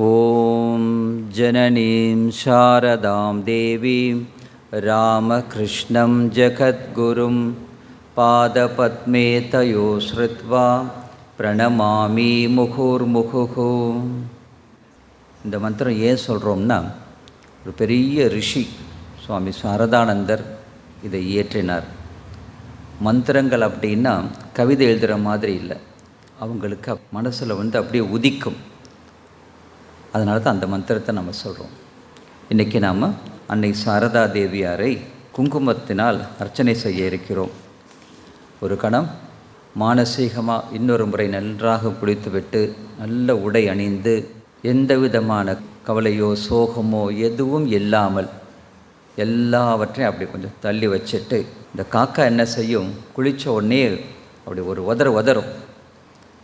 ॐ जननीं शारदां देवीं रामकृष्णं जगद्गुरुं पादपद्मे तयो श्रुत्वा பிரணமாமி முகுர்முகுகு இந்த மந்திரம் ஏன் சொல்கிறோம்னா ஒரு பெரிய ரிஷி சுவாமி சாரதானந்தர் இதை இயற்றினார் மந்திரங்கள் அப்படின்னா கவிதை எழுதுகிற மாதிரி இல்லை அவங்களுக்கு மனசில் வந்து அப்படியே உதிக்கும் அதனால தான் அந்த மந்திரத்தை நம்ம சொல்கிறோம் இன்றைக்கி நாம் அன்னை சாரதா தேவியாரை குங்குமத்தினால் அர்ச்சனை செய்ய இருக்கிறோம். ஒரு கணம் மானசீகமாக இன்னொரு முறை நன்றாக குளித்துவிட்டு நல்ல உடை அணிந்து எந்த விதமான கவலையோ சோகமோ எதுவும் இல்லாமல் எல்லாவற்றையும் அப்படி கொஞ்சம் தள்ளி வச்சுட்டு இந்த காக்கா என்ன செய்யும்? குளித்த உடனே அப்படி ஒரு உதற உதறும்.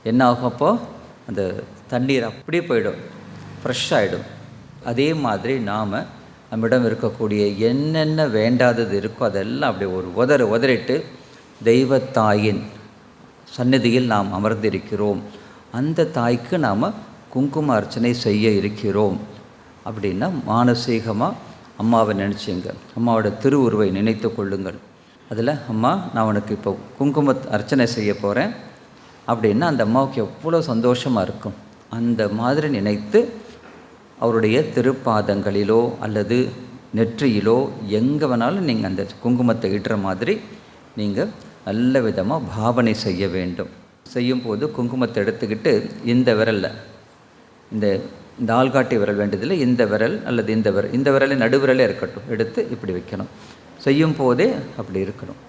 என்ன ஆகும் அப்போ? அந்த தண்ணீர் அப்படியே போயிடும். ஃப்ரெஷ் ஆகிடும் அதே மாதிரி நாம் நம்மிடம் இருக்கக்கூடிய என்னென்ன வேண்டாதது இருக்கோ அதெல்லாம் அப்படி ஒரு உதற உதறிட்டு தெய்வத்தாயின் சந்நிதியில் நாம் அமர்ந்திருக்கிறோம். அந்த தாய்க்கு நாம் குங்கும அர்ச்சனை செய்ய இருக்கிறோம். அப்படின்னா மானசீகமாக அம்மாவை நினச்சிங்க. அம்மாவோட திருவுருவை நினைத்து கொள்ளுங்கள். அதில் அம்மா நான் உனக்கு இப்போ குங்கும அர்ச்சனை செய்ய போகிறேன் அப்படின்னா அந்த அம்மாவுக்கு எவ்வளோ சந்தோஷமாக இருக்கும். அந்த மாதிரி நினைத்து அவருடைய திருப்பாதங்களிலோ அல்லது நெற்றியிலோ எங்கே வேணாலும் நீங்கள் அந்த குங்குமத்தை இடுற மாதிரி நீங்கள் நல்ல விதமாக பாவனை செய்ய வேண்டும். செய்யும்போது குங்குமத்தை எடுத்துக்கிட்டு இந்த விரலில் இந்த இந்த ஆள்காட்டி விரல் வேண்டியதில்லை இந்த விரல் அல்லது இந்த விரல் இந்த விரலை நடுவிரலே இருக்கட்டும் எடுத்து இப்படி வைக்கணும். செய்யும் போதே அப்படி இருக்கணும்.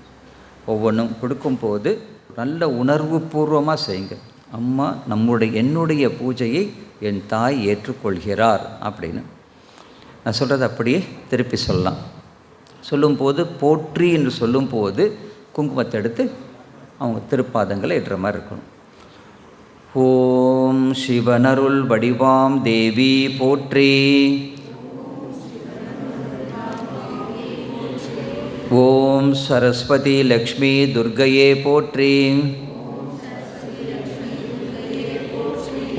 ஒவ்வொன்றும் கொடுக்கும்போது நல்ல உணர்வு பூர்வமாக செய்யுங்க. அம்மா நம்முடைய என்னுடைய பூஜையை என் தாய் ஏற்றுக்கொள்கிறார் அப்படின்னு. நான் சொல்கிறது அப்படியே திருப்பி சொல்லலாம். சொல்லும்போது போற்றி என்று சொல்லும்போது குங்குமத்தை எடுத்து அவங்க திருப்பாதங்களை இடுற மாதிரி இருக்கணும். ஓம் சிவனருள் வடிவாம் தேவி போற்றி. ஓம் சரஸ்வதி லக்ஷ்மி துர்கையே போற்றி.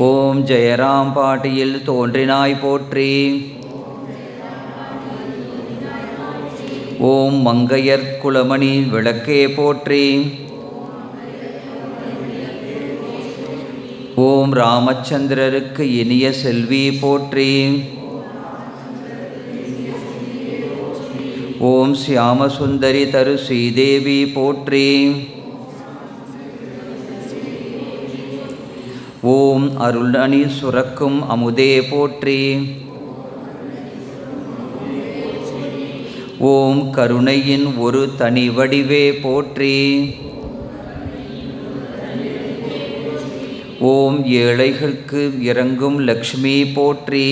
ஓம் ஜெயராம் பாட்டியில் தோன்றினாய் போற்றி. ஓம் மங்கையர் குலமணி விளக்கே போற்றி. ஓம் ராமச்சந்திரருக்கு இனிய செல்வி போற்றி. ஓம் சியாமசுந்தரி தரு ஸ்ரீதேவி போற்றி. ஓம் அருளணி சுரக்கும் அமுதே போற்றி. ஓம் கருணையின் ஒரு தனி வடிவே போற்றி. ஓம் ஏழைகளுக்கு இறங்கும் லக்ஷ்மி போற்றி.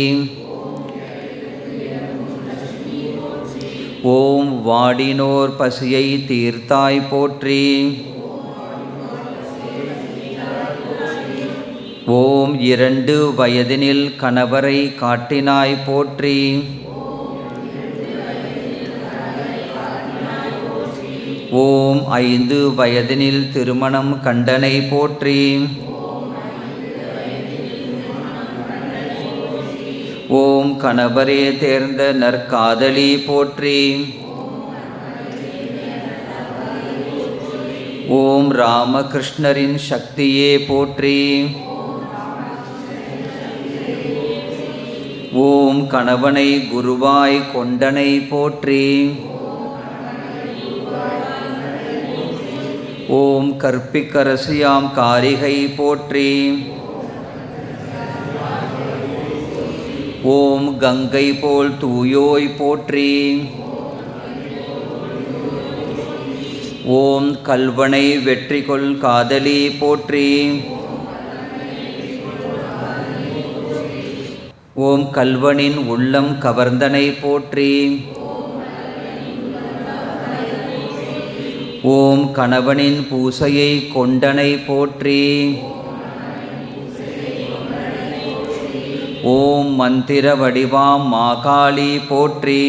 ஓம் வாடினோர் பசியை தீர்த்தாய் போற்றி. ஓம் இரண்டு வயதினில் கணவரை காட்டினாய் போற்றி. ஓம் ஐந்து வயதினில் திருமணம் கண்டனை போற்றி. ஓம் கணவரே தேர்ந்த நற்காதலி போற்றி. ஓம் ராமகிருஷ்ணரின் சக்தியே போற்றி. ஓம் கணவனை குருவாய் கொண்டனை போற்றி. ஓம் கற்பிக்கரசியாம் காரிகை போற்றி. ஓம் கங்கை போல் தூயோய் போற்றி. ஓம் கல்வனை வெற்றி கொள் காதலி போற்றி. ஓம் கல்வனின் உள்ளம் கவர்ந்தனை போற்றி. ஓம் கணவனின் பூசையை கொண்டனை போற்றி. ஓம் மந்திர வடிவாம் மாகாளி போற்றி.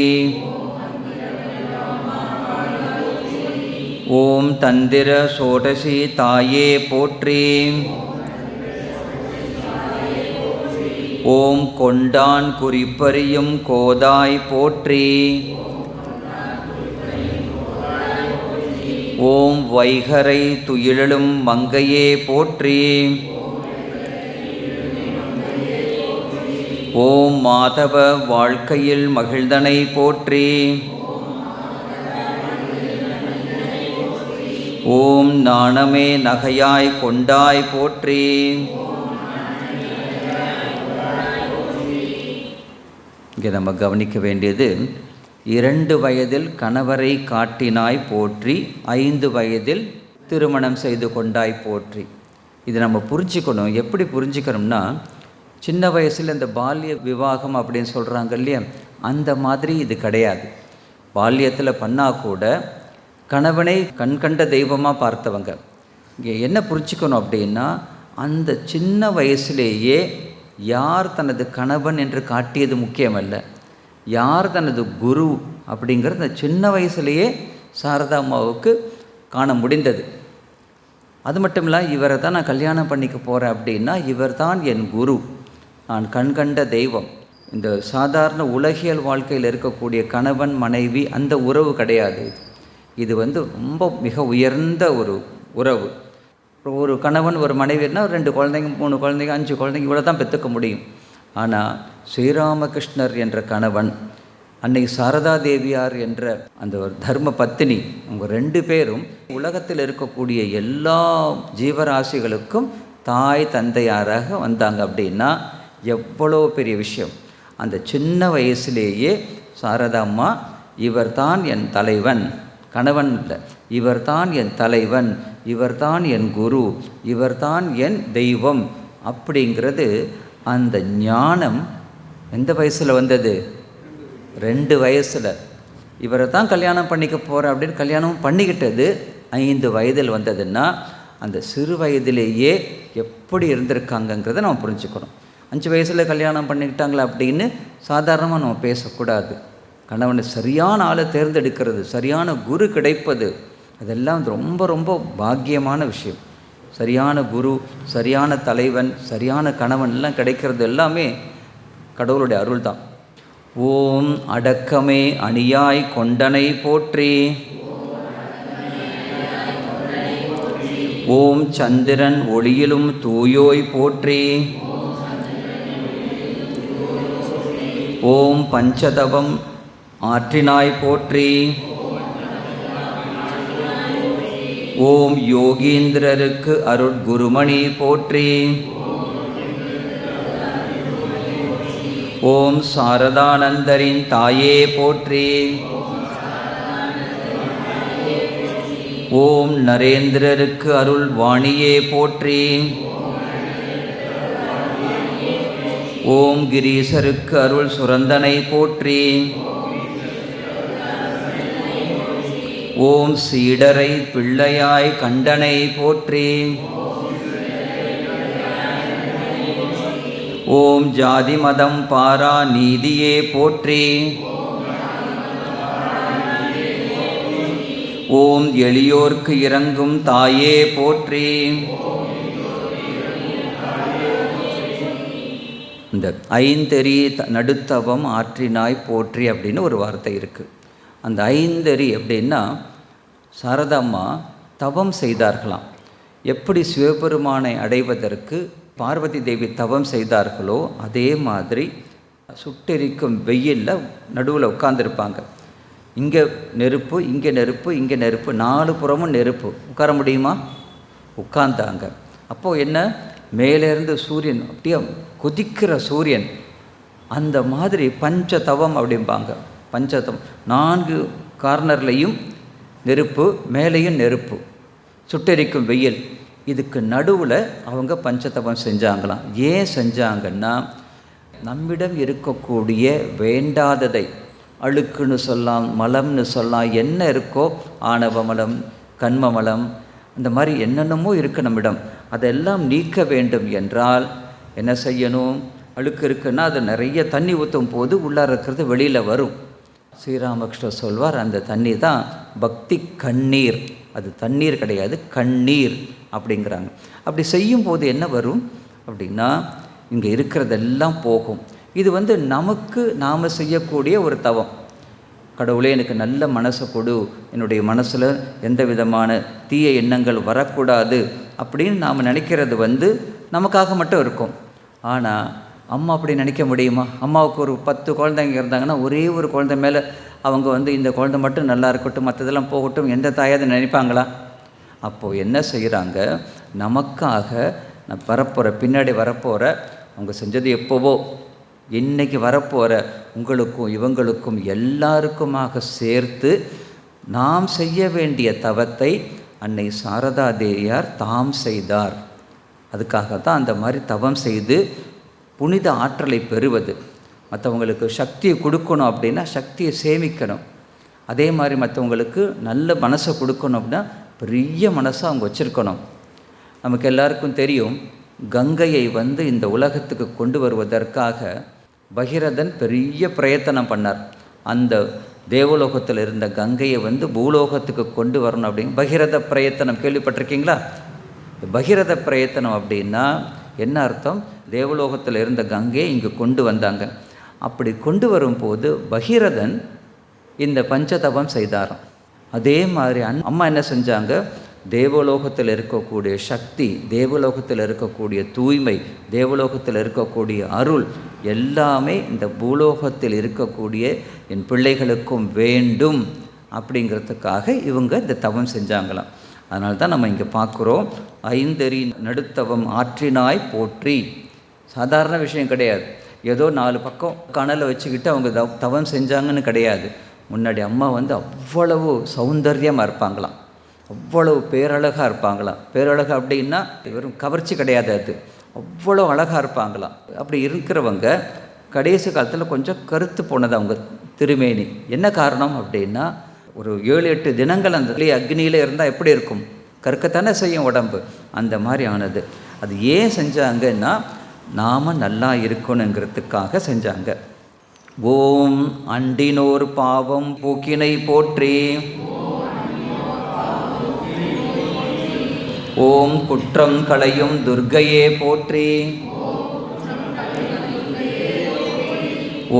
ஓம் தந்திர சோடசி தாயே போற்றி. ஓம் கொண்டான் குறிப்பறியும் கோதாய் போற்றி. ஓம் வைகரை துயிலும் மங்கையே போற்றி. ஓம் மாதவ வாழ்க்கையில் மகிழ்ந்தனை போற்றி. ஓம் நாணமே நகையாய் கொண்டாய் போற்றி. இங்கே நம்ம கவனிக்க வேண்டியது இரண்டு வயதில் கணவரை காட்டினாய் போற்றி ஐந்து வயதில் திருமணம் செய்து கொண்டாய் போற்றி. இது நம்ம புரிஞ்சுக்கணும். எப்படி புரிஞ்சுக்கணும்னா சின்ன வயசில் இந்த பால்ய விவாகம் அப்படின்னு சொல்கிறாங்க இல்லையா? அந்த மாதிரி இது கிடையாது. பால்யத்தில் பண்ணால் கூட கணவனை கண்கண்ட தெய்வமாக பார்த்தவங்க. இங்கே என்ன புரிஞ்சுக்கணும் அப்படின்னா அந்த சின்ன வயசுலேயே யார் தனது கணவன் என்று காட்டியது முக்கியமல்ல. யார் தனது குரு அப்படிங்கிறது அந்த சின்ன வயசுலேயே சாரதா அம்மாவுக்கு காண முடிந்தது. அது மட்டும் இல்லை இவரை தான் நான் கல்யாணம் பண்ணிக்க போகிறேன் அப்படின்னா இவர் தான் என் குரு. நான் கண்கண்ட தெய்வம். இந்த சாதாரண உலகியல் வாழ்க்கையில் இருக்கக்கூடிய கணவன் மனைவி அந்த உறவு கிடையாது. இது இது வந்து ரொம்ப மிக உயர்ந்த ஒரு உறவு. ஒரு கணவன் ஒரு மனைவினா ரெண்டு குழந்தைங்க மூணு குழந்தைங்க அஞ்சு குழந்தைங்க இவ்வளோ தான் பெற்றுக்க முடியும். ஆனால் ஸ்ரீராமகிருஷ்ணர் என்ற கணவன் அன்னை சாரதா தேவியார் என்ற அந்த ஒரு தர்ம பத்தினி அவங்க ரெண்டு பேரும் உலகத்தில் இருக்கக்கூடிய எல்லா ஜீவராசிகளுக்கும் தாய் தந்தையாராக வந்தாங்க அப்படின்னா எவ்வளோ பெரிய விஷயம். அந்த சின்ன வயசுலேயே சாரதாம்மா இவர்தான் என் தலைவன். கணவன் இல்லை இவர்தான் என் தலைவன். இவர்தான் என் குரு இவர்தான் என் தெய்வம் அப்படிங்கிறது அந்த ஞானம் எந்த வயசில் வந்தது? ரெண்டு வயசில். இவரை தான் கல்யாணம் பண்ணிக்க போகிறேன் அப்படின்னு கல்யாணம் பண்ணிக்கிட்டது ஐந்து வயதில் வந்ததுன்னா அந்த சிறு வயதிலேயே எப்படி இருந்திருக்காங்கங்கிறத நம்ம புரிஞ்சுக்கணும். அஞ்சு வயசில் கல்யாணம் பண்ணிக்கிட்டாங்களா அப்படின்னு சாதாரணமாக நம்ம பேசக்கூடாது. கணவனை சரியான ஆளை தேர்ந்தெடுக்கிறது சரியான குரு கிடைப்பது அதெல்லாம் வந்து ரொம்ப ரொம்ப பாக்கியமான விஷயம். சரியான குரு சரியான தலைவன் சரியான கணவன் எல்லாம் கிடைக்கிறது எல்லாமே கடவுளுடைய அருள் தான். ஓம் அடக்கமே அணியாய் கொண்டனை போற்றி. ஓம் சந்திரன் ஒளியிலும் தூயோய் போற்றி. ஓம் பஞ்சதவம் ஆற்றினாய் போற்றி. ஓம் யோகீந்திரருக்கு அருட்குருமணி போற்றி. ஓம் சாரதானந்தரின் தாயே போற்றி. ஓம் நரேந்திரருக்கு அருள் வாணியே போற்றி. ஓம் கிரீசருக்கு அருள் சுரந்தனை போற்றி. ஓம் சீடரை பிள்ளையாய் கண்டனை போற்றி. ஓம் ஜாதி மதம் பாரா நீதியே போற்றி. ஓம் எளியோர்க்கு இறங்கும் தாயே போற்றி. இந்த ஐந்தெறி த- நடுத்தவம் ஆற்றினாய் போற்றி அப்படின்னு ஒரு வார்த்தை இருக்குது அந்த ஐந்தெறி அப்படின்னா சாரதாம்மா தவம் செய்தார்களாம். எப்படி சிவபெருமானை அடைவதற்கு பார்வதி தேவி தவம் செய்தார்களோ அதே மாதிரி சுட்டெரிக்கும் வெயிலில் நடுவில் உட்காந்துருப்பாங்க இங்கே நெருப்பு இங்கே நெருப்பு இங்கே நெருப்பு நாலு புறமும் நெருப்பு. உட்கார முடியுமா? உட்கார்ந்தாங்க. அப்போது என்ன? மேலேருந்து சூரியன் அப்படியே கொதிக்கிற சூரியன். அந்த மாதிரி பஞ்சதவம் அப்படிம்பாங்க. பஞ்சதவம். நான்கு கார்னர்லையும் நெருப்பு மேலேயும் நெருப்பு. சுட்டெரிக்கும் வெயில். இதுக்கு நடுவில் அவங்க பஞ்சதவம் செஞ்சாங்களாம். ஏன் செஞ்சாங்கன்னா நம்மிடம் இருக்கக்கூடிய வேண்டாததை அழுக்குன்னு சொல்லலாம் மலம்னு சொல்லலாம் என்ன இருக்கோ ஆணவ மலம் இந்த மாதிரி என்னென்னமோ இருக்குது நம்மிடம். அதெல்லாம் நீக்க வேண்டும் என்றால் என்ன செய்யணும்? அழுக்கு இருக்குன்னா அது நிறைய தண்ணி ஊற்றும் போது உள்ளார இருக்கிறது வெளியில் வரும். ஸ்ரீராமகிருஷ்ணர் சொல்வார் அந்த தண்ணி தான் பக்தி கண்ணீர். அது தண்ணீர் கிடையாது கண்ணீர் அப்படிங்கிறாங்க. அப்படி செய்யும்போது என்ன வரும்? அப்படின்னா இங்கே இருக்கிறதெல்லாம் போகும். இது வந்து நமக்கு நாம் செய்யக்கூடிய ஒரு தவம். கடவுளே எனக்கு நல்ல மனசை கொடு. என்னுடைய மனசில் எந்த விதமான தீய எண்ணங்கள் வரக்கூடாது அப்படின்னு நாம் நினைக்கிறது வந்து நமக்காக மட்டும் இருக்கும். ஆனால் அம்மா அப்படி நினைக்க முடியுமா? அம்மாவுக்கு ஒரு பத்து குழந்தைங்க இருந்தாங்கன்னா ஒரே ஒரு குழந்தை மேலே அவங்க வந்து இந்த குழந்தை மட்டும் நல்லா இருக்கட்டும் மற்றதெல்லாம் போகட்டும் எந்த தாயாவது நினைப்பாங்களா? அப்போது என்ன செய்கிறாங்க நமக்காக நான் வரப்போகிற பின்னாடி வரப்போகிற அவங்க செஞ்சது எப்போவோ இன்றைக்கி வரப்போகிற உங்களுக்கும் இவங்களுக்கும் எல்லாருக்குமாக சேர்த்து நாம் செய்ய வேண்டிய தவத்தை அன்னை சாரதா தேவியார் தாம் செய்தார். அதுக்காக தான் அந்த மாதிரி தவம் செய்து புனித ஆற்றலை பெறுவது. மற்றவங்களுக்கு சக்தியை கொடுக்கணும் அப்படின்னா சக்தியை சேமிக்கணும். அதே மாதிரி மற்றவங்களுக்கு நல்ல மனசை கொடுக்கணும் அப்படின்னா பெரிய மனசை அவங்க வச்சுருக்கணும். நமக்கு எல்லாருக்கும் தெரியும் கங்கையை வந்து இந்த உலகத்துக்கு கொண்டு வருவதற்காக பகிரதன் பெரிய பிரயத்தனம் பண்ணார். அந்த தேவலோகத்தில் இருந்த கங்கையை வந்து பூலோகத்துக்கு கொண்டு வரணும் அப்படின்னு பகிரத பிரயத்தனம் கேள்விப்பட்டிருக்கீங்களா? பகிரத பிரயத்தனம் அப்படின்னா என்ன அர்த்தம்? தேவலோகத்தில் இருந்த கங்கையை இங்கே கொண்டு வந்தாங்க. அப்படி கொண்டு வரும்போது பகிரதன் இந்த பஞ்சதபம் செய்தாராம். அதே மாதிரி அன் அம்மா என்ன செஞ்சாங்க? தேவலோகத்தில் இருக்கக்கூடிய சக்தி தேவலோகத்தில் இருக்கக்கூடிய தூய்மை தேவலோகத்தில் இருக்கக்கூடிய அருள் எல்லாமே இந்த பூலோகத்தில் இருக்கக்கூடிய என் பிள்ளைகளுக்கும் வேண்டும் அப்படிங்கிறதுக்காக இவங்க இந்த தவம் செஞ்சாங்களாம். அதனால தான் நம்ம இங்கே பார்க்குறோம் ஐந்தறி நடுத்தவம் ஆற்றினாய் போற்றி. சாதாரண விஷயம் கிடையாது. ஏதோ நாலு பக்கம் கணலை வச்சுக்கிட்டு அவங்க தவ தவம் செஞ்சாங்கன்னு கிடையாது. முன்னாடி அம்மா வந்து அவ்வளவு சௌந்தர்யமாக இருப்பாங்களாம். அவ்வளவு பேரழகாக இருப்பாங்களாம். பேரழகு அப்படின்னா வெறும் கவர்ச்சி கிடையாது அது. அவ்வளோ அழகாக இருப்பாங்களாம். அப்படி இருக்கிறவங்க கடைசி காலத்தில் கொஞ்சம் கருத்து போனது அவங்க திருமேனி. என்ன காரணம் அப்படின்னா ஒரு ஏழு எட்டு தினங்கள் அந்த அக்னியில் இருந்தால் எப்படி இருக்கும்? கற்கத்தானே செய்யும் உடம்பு. அந்த மாதிரி ஆனது. அது ஏன் செஞ்சாங்கன்னா நாம் நல்லா இருக்கணுங்கிறதுக்காக செஞ்சாங்க. ஓம் அண்டினோர் பாவம் பூக்கினை போற்றி. ஓம் குற்றம் களையும் துர்கையே போற்றி.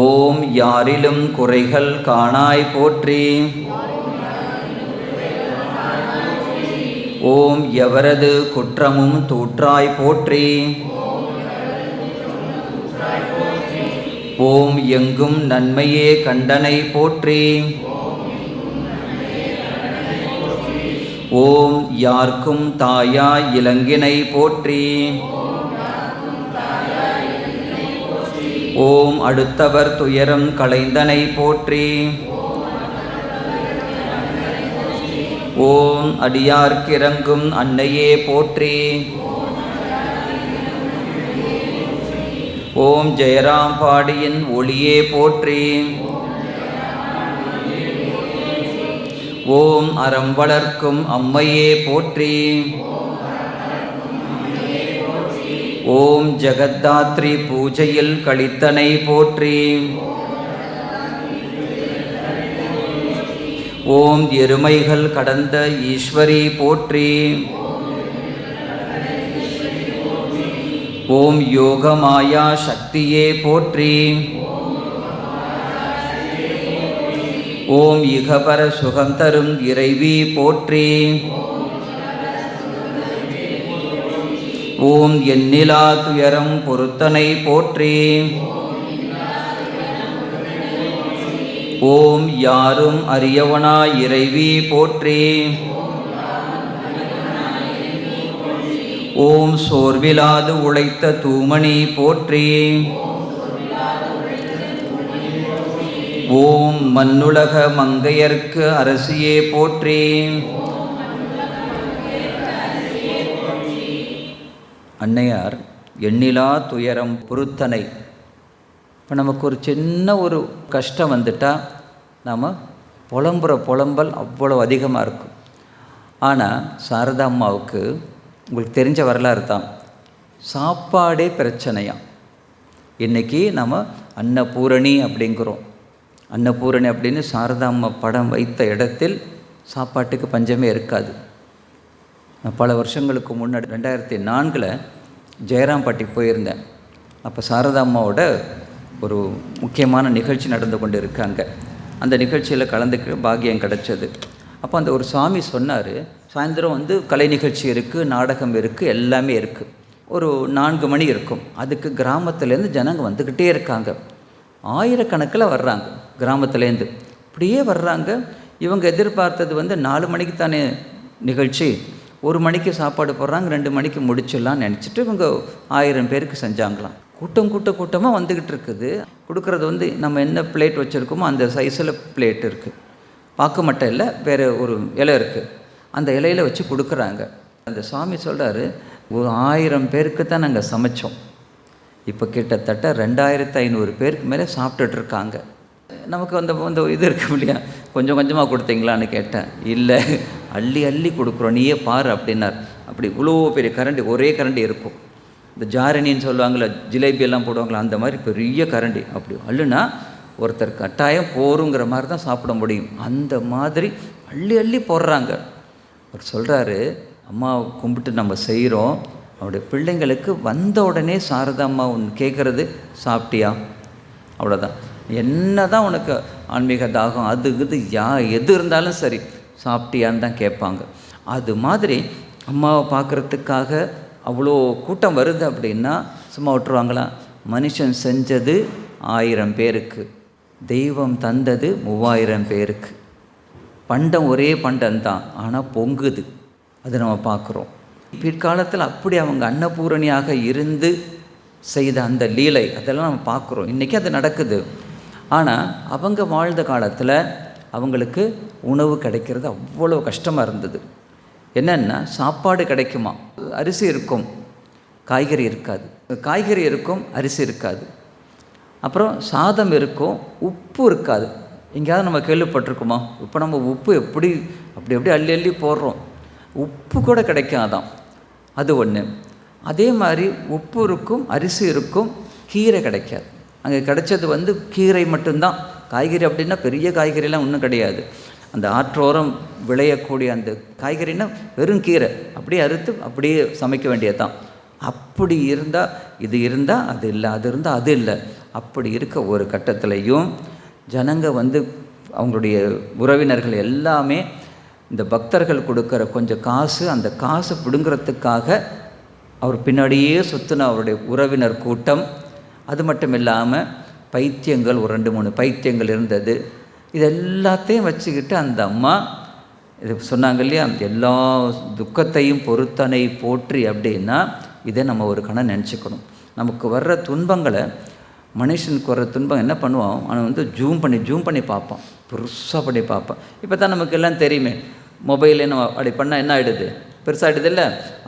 ஓம் யாரிலும் குறைகள் காணாய் போற்றி. ஓம் எவரது குற்றமும் தூற்றாய் போற்றி. ஓம் எங்கும் நன்மையே கண்டனை போற்றி. ஓம் யார்க்கும் தாயா இளங்கினை போற்றி. ஓம் அடுத்தவர் துயரம் களைந்தனை போற்றி. ஓம் அடியார்க்கிறங்கும் அன்னையே போற்றி. ஓம் ஜெயராம் பாடியின் ஒளியே போற்றி. ஓம் அறம் வளர்க்கும் அம்மையே போற்றி. ஓம் ஜெகத்தாத்ரி பூஜையில் கழித்தனை போற்றி. ஓம் எருமைகள் கடந்த ஈஸ்வரி போற்றி. ஓம் யோகமாயா சக்தியே போற்றி. ஓம் இகபர சுகம் தரும் இறைவி போற்றி. ஓம் எண்ணிலா துயரம் பொருத்தனை போற்றி. ஓம் யாரும் அறியவனாய் இறைவி போற்றி. ஓம் சோர்விலாது உழைத்த தூமணி போற்றி. ஓம் மண்ணுலக மங்கையர்க்கு அரசியே போற்றி. அன்னையார் எண்ணிலா துயரம் பொருத்தனை. இப்போ நமக்கு ஒரு சின்ன ஒரு கஷ்டம் வந்துட்டால் நாம் புலம்புற புலம்பல் அவ்வளோ அதிகமாக இருக்கும். ஆனால் சாரதா அம்மாவுக்கு உங்களுக்கு தெரிஞ்ச வரலாறு தான். சாப்பாடே பிரச்சனையாம் இன்றைக்கி நம்ம அன்னபூரணி அப்படிங்கிறோம். அன்னபூரணி அப்படின்னு சாரதா அம்மா படம் வைத்த இடத்தில் சாப்பாட்டுக்கு பஞ்சமே இருக்காது. பல வருஷங்களுக்கு முன்னாடி ரெண்டாயிரத்தி நான்கில் ஜெயராம்பட்டி போயிருந்தேன். அப்போ சாரதாம்மாவோட ஒரு முக்கியமான நிகழ்ச்சி நடந்து கொண்டு இருக்காங்க அந்த நிகழ்ச்சியில் கலந்துக்க பாக்கியம் கிடச்சது. அப்போ அந்த ஒரு சாமி சொன்னார் சாயந்தரம் வந்து கலை நிகழ்ச்சி இருக்குது நாடகம் இருக்குது எல்லாமே இருக்குது ஒரு நான்கு மணி இருக்கும். அதுக்கு கிராமத்துலேருந்து ஜனங்க வந்துக்கிட்டே இருக்காங்க. ஆயிரக்கணக்கில் வர்றாங்க கிராமத்துலேருந்து. இப்படியே வர்றாங்க. இவங்க எதிர்பார்த்தது வந்து நாலு மணிக்கு தானே நிகழ்ச்சி. ஒரு மணிக்கு சாப்பாடு போடுறாங்க ரெண்டு மணிக்கு முடிச்சிடலாம்னு நினச்சிட்டு இவங்க ஆயிரம் பேருக்கு செஞ்சாங்களாம். கூட்டம் கூட்ட கூட்டமாக வந்துக்கிட்டு இருக்குது. கொடுக்குறது வந்து நம்ம என்ன பிளேட் வச்சுருக்கோமோ அந்த சைஸில் பிளேட் இருக்குது பாக்கு மட்டும் இல்லை வேறு ஒரு இலை இருக்குது அந்த இலையில வச்சு கொடுக்குறாங்க. அந்த சாமி சொல்கிறாரு ஒரு ஆயிரம் பேருக்கு தான் நாங்கள் சமைச்சோம். இப்போ கிட்டத்தட்ட ரெண்டாயிரத்து ஐநூறு பேருக்கு மேலே சாப்பிட்டுட்ருக்காங்க நமக்கு அந்த இந்த இது இருக்க இல்லையா? கொஞ்சம் கொஞ்சமாக கொடுத்தீங்களான்னு கேட்டேன். இல்லை அள்ளி அள்ளி கொடுக்குறோம். நீயே பாரு அப்படின்னார். அப்படி இவ்வளோ பெரிய கரண்டி ஒரே கரண்டி இருக்கும். இந்த ஜாரணின்னு சொல்லுவாங்களே ஜிலேபி எல்லாம் போடுவாங்களா அந்த மாதிரி பெரிய கரண்டி. அப்படி அள்ளுனா ஒருத்தர் கட்டாயம் போருங்கிற மாதிரி தான் சாப்பிட முடியும். அந்த மாதிரி அள்ளி அள்ளி போடுறாங்க. அவர் சொல்கிறாரு அம்மாவை கும்பிட்டு நம்ம செய்கிறோம் அவருடைய பிள்ளைங்களுக்கு வந்த உடனே சாரதா அம்மா ஒன்று கேட்குறது சாப்பிட்டியா? அவ்வளோதான் என்ன தான் உனக்கு ஆன்மீக தாகம் அது இது யா எது இருந்தாலும் சரி சாப்பிட்டியான்னு தான் கேட்பாங்க. அது மாதிரி அம்மாவை பார்க்குறதுக்காக அவ்வளோ கூட்டம் வருது அப்படின்னா சும்மா விட்டுருவாங்களா? மனுஷன் செஞ்சது ஆயிரம் பேருக்கு. தெய்வம் தந்தது மூவாயிரம் பேருக்கு. பண்டம் ஒரே பண்டம் தான் ஆனால் பொங்குது. அது நம்ம பார்க்குறோம். பிற்காலத்தில் அப்படி அவங்க அன்னபூரணியாக இருந்து செய்த அந்த லீலை அதெல்லாம் நம்ம பார்க்குறோம். இன்றைக்கி அது நடக்குது. ஆனால் அவங்க வாழ்ந்த காலத்தில் அவங்களுக்கு உணவு கிடைக்கிறது அவ்வளோ கஷ்டமாக இருந்தது. என்னென்னா சாப்பாடு கிடைக்குமா? அரிசி இருக்கும். காய்கறி இருக்காது. காய்கறி இருக்கும் அரிசி இருக்காது. அப்புறம் சாதம் இருக்கும் உப்பு இருக்காது. எங்கேயாவது நம்ம கேள்விப்பட்டிருக்கோமா? இப்போ நம்ம உப்பு எப்படி அப்படி எப்படி அள்ளி அள்ளி போடுறோம்? உப்பு கூட கிடைக்காதான் அது ஒன்று அதே மாதிரி உப்பு இருக்கும் அரிசி இருக்கும் கீரை கிடைக்காது. அங்கே கிடைச்சது வந்து கீரை மட்டும்தான். காய்கறி அப்படின்னா பெரிய காய்கறிலாம் ஒன்றும் கிடையாது. அந்த ஆற்றோரம் விளையக்கூடிய அந்த காய்கறின்னா வெறும் கீரை. அப்படியே அறுத்து அப்படியே சமைக்க வேண்டியதுதான். அப்படி இருந்தால் இது இருந்தால் அது இல்லை அது இருந்தால் அது இல்லை. அப்படி இருக்க ஒரு கட்டத்திலையும் ஜனங்க வந்து அவங்களுடைய உறவினர்கள் எல்லாமே இந்த பக்தர்கள் கொடுக்குற கொஞ்சம் காசு அந்த காசை பிடுங்கிறதுக்காக அவர் பின்னாடியே சுற்றின அவருடைய உறவினர் கூட்டம். அது மட்டும் இல்லாமல் பைத்தியங்கள் ஒரு ரெண்டு மூணு பைத்தியங்கள் இருந்தது. இது எல்லாத்தையும் வச்சுக்கிட்டு அந்த அம்மா இது சொன்னாங்க இல்லையா எல்லா துக்கத்தையும் பொறுத்தனை போற்றி அப்படின்னா இதை நம்ம ஒரு கணம் நினச்சிக்கணும். நமக்கு வர்ற துன்பங்களை மனுஷனுக்கு வர துன்பம் என்ன பண்ணுவான்? அவன் வந்து ஜூம் பண்ணி ஜூம் பண்ணி பார்ப்பான். பெருசாக பண்ணி பார்ப்பான். இப்போ தான் நமக்கு எல்லாம் தெரியுமே. மொபைலே நம்ம அப்படி பண்ணால் என்ன ஆகிடுது பெருசாகிடுது இல்லை?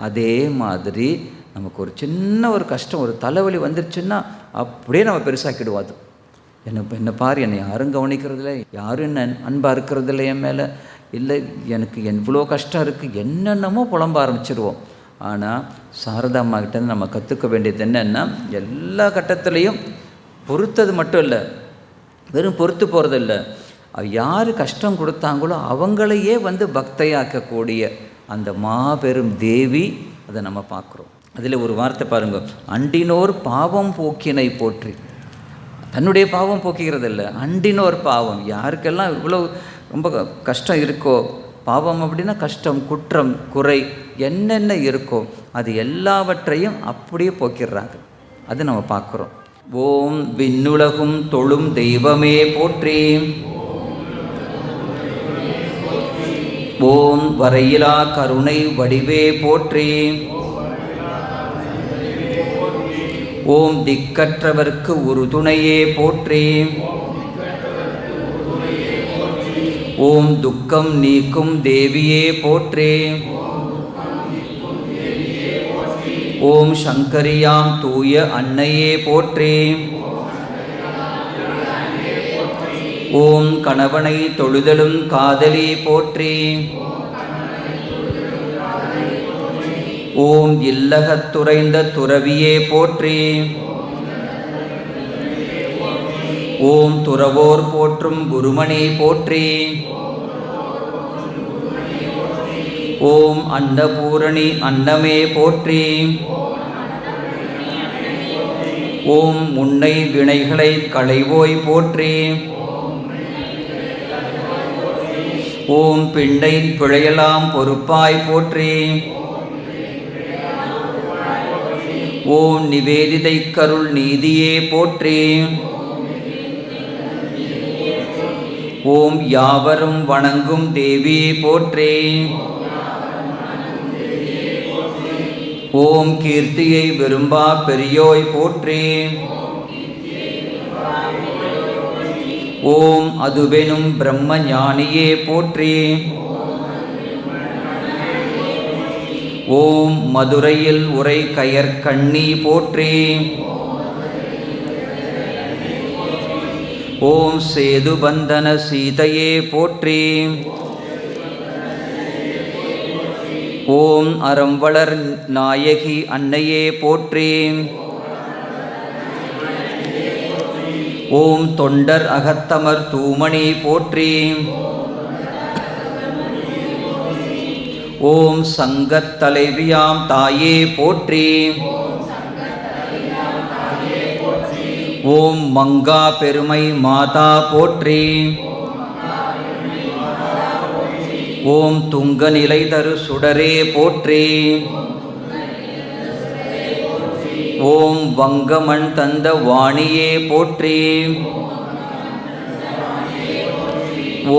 அதே மாதிரி நமக்கு ஒரு சின்ன ஒரு கஷ்டம் ஒரு தலைவலி வந்துருச்சுன்னா அப்படியே நம்ம பெருசாக்கிடுவோம் அது. என்னை என்ன பாரு என்னை யாரும் கவனிக்கிறதில்ல யாரும் என்ன அன்பாக இருக்கிறதில்ல என் மேலே. இல்லை எனக்கு எவ்வளோ கஷ்டம் இருக்குது என்னென்னமோ புலம்ப ஆரம்பிச்சிருவோம். ஆனால் சாரதா அம்மாக்கிட்டேருந்து நம்ம கற்றுக்க வேண்டியது என்னென்னா எல்லா கட்டத்துலேயும் பொறுத்தது மட்டும் இல்லை. வெறும் பொறுத்து போகிறது இல்லை. யார் கஷ்டம் கொடுத்தாங்களோ அவங்களையே வந்து பக்தையாக்கக்கூடிய அந்த மாபெரும் தேவி அதை நம்ம பார்க்குறோம். அதில் ஒரு வார்த்தை பாருங்கள் அண்டினோர் பாவம் போக்கினை போற்றி. தன்னுடைய பாவம் போக்குகிறது இல்லை. அண்டினோர் பாவம். யாருக்கெல்லாம் இவ்வளோ ரொம்ப கஷ்டம் இருக்கோ பாவம் அப்படின்னா கஷ்டம் குற்றம் குறை என்னென்ன இருக்கோ அது எல்லாவற்றையும் அப்படியே போக்கிடுறாங்க. அது நம்ம பார்க்குறோம். ஓம் விண்ணுலகும் தொழும் தெய்வமே போற்றி. ஓம் வரையிலா கருணை வடிவே போற்றி. ஓம் திக்கற்றவர்க்கு ஒரு துணையே போற்றி. ஓம் துக்கம் நீக்கும் தேவியே போற்றே. ஓம் சங்கரியாம் தூய அன்னையே போற்றே. ஓம் கணவனை தொழுதலும் காதலே போற்றே. ஓம் இல்லகத்துறைந்த துறவியே போற்றே. ஓம் துறவோர் போற்றும் குருமணி போற்றே. ஓம் அன்னபூரணி அன்னமே போற்றே. ஓம் முன்னை வினைகளை களைவோய் போற்றி. ஓம் பிண்டை பிழையலாம் பொறுப்பாய் போற்றி. ஓம் நிவேதிதை கருள் நீதியே போற்றி. ஓம் யாவரும் வணங்கும் தேவியே போற்றி. ஓம் கீர்த்தியை விரும்பா பெரியோய் போற்றி. ஓம் அதுவெனும் பிரம்ம ஞானியே போற்றி. ஓம் மதுரையில் உரை கயற்கண்ணி போற்றி. ஓம் சேதுபந்தன சீதையே போற்றி. ஓம் அறம் வளர் நாயகி அன்னையே போற்றி. ஓம் தொண்டர் அகத்தமர் தூமணி போற்றி. ஓம் சங்கத் தலைவியாம் தாயே போற்றி. ஓம் மங்கா பெருமை மாதா போற்றி. ஓம் துங்க நிலை தரு சுடரே போற்றே. ஓம் வங்கமண் தந்த வாணியே போற்றி.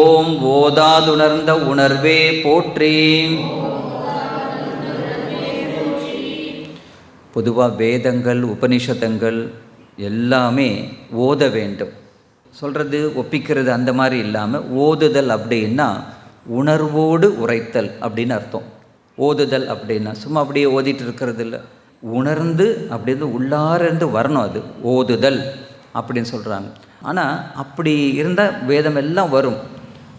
ஓம் ஓதாதுணர்ந்த உணர்வே போற்றி. பொதுவாக வேதங்கள் உபனிஷதங்கள் எல்லாமே ஓத வேண்டும். சொல்கிறது ஒப்பிக்கிறது அந்த மாதிரி இல்லாமல் ஓதுதல் அப்படின்னா உணர்வோடு உரைத்தல் அப்படின்னு அர்த்தம். ஓதுதல் அப்படின்னா சும்மா அப்படியே ஓதிட்டு இருக்கிறது இல்லை. உணர்ந்து அப்படின்னு உள்ளாரந்து வரணும் அது. ஓதுதல் அப்படின்னு சொல்கிறாங்க ஆனால் அப்படி இருந்தால் வேதம் எல்லாம் வரும்.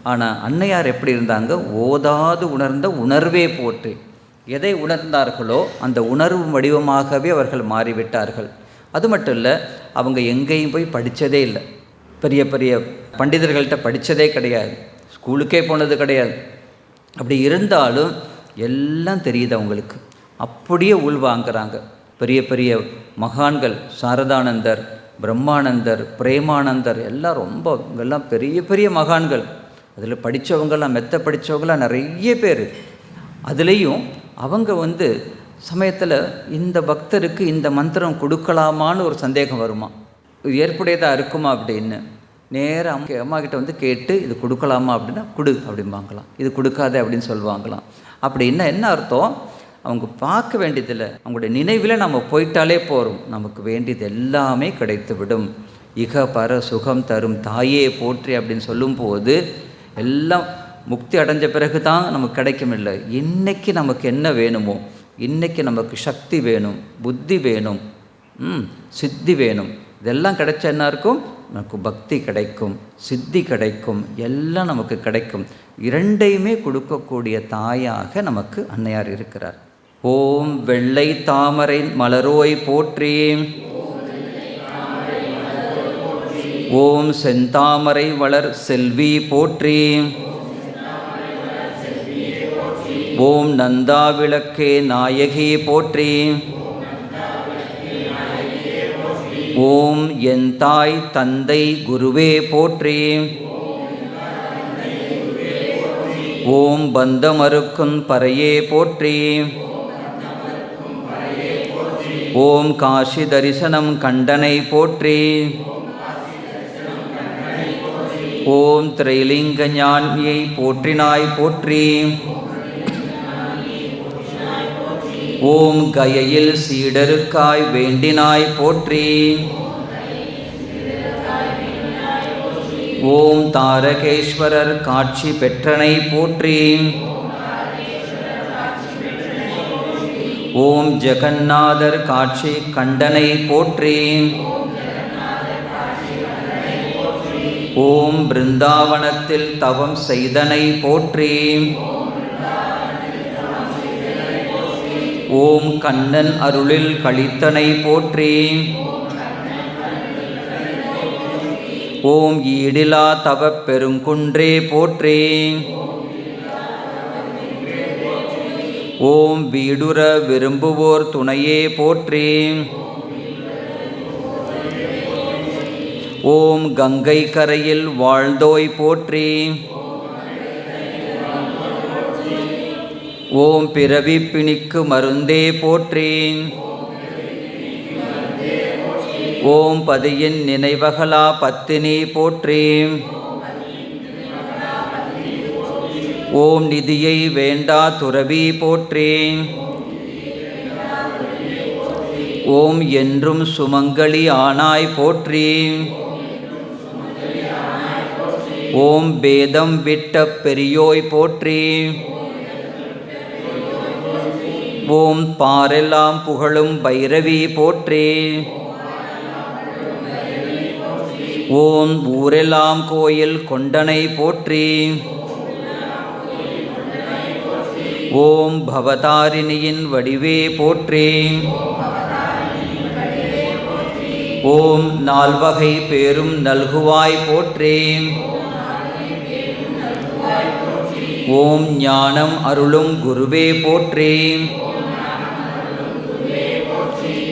ஆனால் அன்னையார் எப்படி இருந்தாங்க? ஓதாது உணர்ந்த உணர்வே போற்றி எதை உணர்ந்தார்களோ அந்த உணர்வு வடிவமாகவே அவர்கள் மாறிவிட்டார்கள். அது மட்டும் இல்லை அவங்க எங்கேயும் போய் படித்ததே இல்லை. பெரிய பெரிய பண்டிதர்கள்ட்ட படித்ததே கிடையாது. ஸ்கூலுக்கே போனது கிடையாது. அப்படி இருந்தாலும் எல்லாம் தெரியுது அவங்களுக்கு. அப்படியே உள்வாங்கிறாங்க பெரிய பெரிய மகான்கள் சாரதானந்தர் பிரம்மானந்தர் பிரேமானந்தர் எல்லாம் ரொம்ப இவங்கெல்லாம் பெரிய பெரிய மகான்கள். அதில் படித்தவங்கெல்லாம் மெத்த படித்தவங்களாம் நிறைய பேர். அதுலேயும் அவங்க வந்து சமயத்தில் இந்த பக்தருக்கு இந்த மந்திரம் கொடுக்கலாமான்னு ஒரு சந்தேகம் வருமா? இது ஏற்புடையதாக இருக்குமா அப்படின்னு. நேராக அம்மா அம்மா கிட்ட வந்து கேட்டு இது கொடுக்கலாமா? அப்படின்னா கொடு அப்படிம்பாங்களாம். இது கொடுக்காத அப்படின்னு சொல்லுவாங்களாம். அப்படின்னா என்ன அர்த்தம்? அவங்க பார்க்க வேண்டியதில்லை. அவங்களுடைய நினைவில் நம்ம போயிட்டாலே போகிறோம் நமக்கு வேண்டியது எல்லாமே கிடைத்து விடும் இக பர சுகம் தரும் தாயே போற்றி அப்படின்னு சொல்லும்போது எல்லாம் முக்தி அடைஞ்ச பிறகு தான் நமக்கு கிடைக்கும் இல்லை. இன்றைக்கி நமக்கு என்ன வேணுமோ இன்றைக்கி நமக்கு சக்தி வேணும் புத்தி வேணும் ம் சித்தி வேணும். இதெல்லாம் கிடைச்சா என்ன இருக்கும்? நமக்கு பக்தி கிடைக்கும் சித்தி கிடைக்கும் எல்லாம் நமக்கு கிடைக்கும். இரண்டையுமே கொடுக்கக்கூடிய தாயாக நமக்கு அன்னையார் இருக்கிறார். ஓம் வெள்ளை தாமரை மலரோய் போற்றி. ஓம் செந்தாமரை வளர் செல்வி போற்றி. ஓம் நந்தா விளக்கே நாயகி போற்றி. ஓம் என் தாய் தந்தை குருவே போற்றி. ஓம் பந்தமறுக்கும் பறையே போற்றி. ஓம் காஷி தரிசனம் கண்டனை போற்றி. ஓம் திரைலிங்க ஞானியை போற்றினாய் போற்றி. ஓம் கயையில் சீடருக்காய் வேண்டினாய் போற்றி. ஓம் தாரகேஸ்வரர் காட்சி பெற்றனை போற்றி. ஓம் ஜெகநாதர் காட்சி கண்டனை போற்றி. ஓம் பிருந்தாவனத்தில் தவம் செய்தனை போற்றி. ஓம் கண்ணன் அருளில் கழித்தனை போற்றி. ஓம் ஈடிலா தவப் பெருங்குன்றே போற்றி. ஓம் வீடுற விரும்புவோர் துணையே போற்றி. ஓம் கங்கை கரையில் வாழ்ந்தோய் போற்றி. ஓம் பிறவி பிணிக்கு மருந்தே போற்றேன் ஓம் பதியின் நினைவகலா பத்தினி போற்றேன் ஓம் நிதியை வேண்டா துறவி போற்றேன் ஓம் என்றும் சுமங்கலி ஆனாய் போற்றேன் ஓம் பேதம் விட்ட பெரியோய் போற்றேன் ஓம் பாரெல்லாம் புகழும் பைரவி போற்றே. ஓம் ஊரெல்லாம் கோயில் கொண்டனை போற்றி. ஓம் பவதாரிணியின் வடிவே போற்றே. ஓம் நால்வகை பேரும் நல்குவாய் போற்றே. ஓம் ஞானம் அருளும் குருவே போற்றி.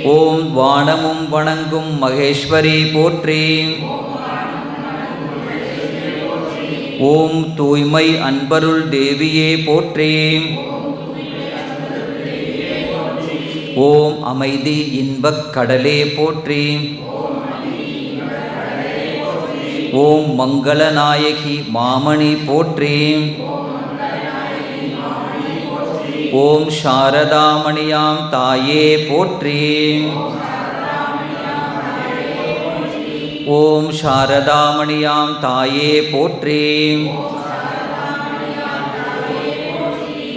ஓம் வானமும் வணங்கும் மகேஸ்வரி போற்றி. ஓம் தூய்மை அன்பருள் தேவியே போற்றி. ஓம் அமைதி இன்பக் கடலே போற்றி. ஓம் மங்களநாயகி மாமணி போற்றி. ஓம் சாரதாமணியாம் தாயே போற்றி. ஓம் சாரதாமணியாம் தாயே போற்றி.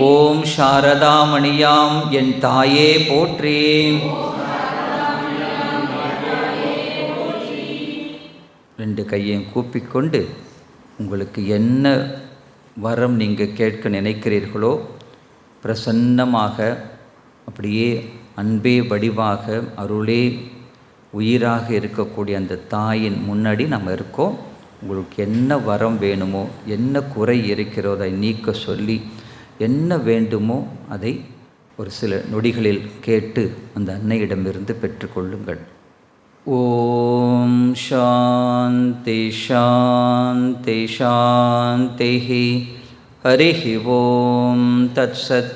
ஓம் சாரதாமணியாம் என் தாயே போற்றி. ரெண்டு கையையும் கூப்பிக்கொண்டு உங்களுக்கு என்ன வரம் நீங்கள் கேட்க நினைக்கிறீர்களோ பிரசன்னமாக அப்படியே அன்பே வடிவாக அருளே உயிராக இருக்கக்கூடிய அந்த தாயின் முன்னாடி நம்ம இருக்கோம். உங்களுக்கு என்ன வரம் வேணுமோ என்ன குறை இருக்கிறதோ அதை நீக்க சொல்லி என்ன வேண்டுமோ அதை ஒரு சில நொடிகளில் கேட்டு அந்த அன்னையிடமிருந்து பெற்றுக்கொள்ளுங்கள். ஓம் சாந்தி ஷாந்தி சாந்தி. हरिः ॐ तत्सत्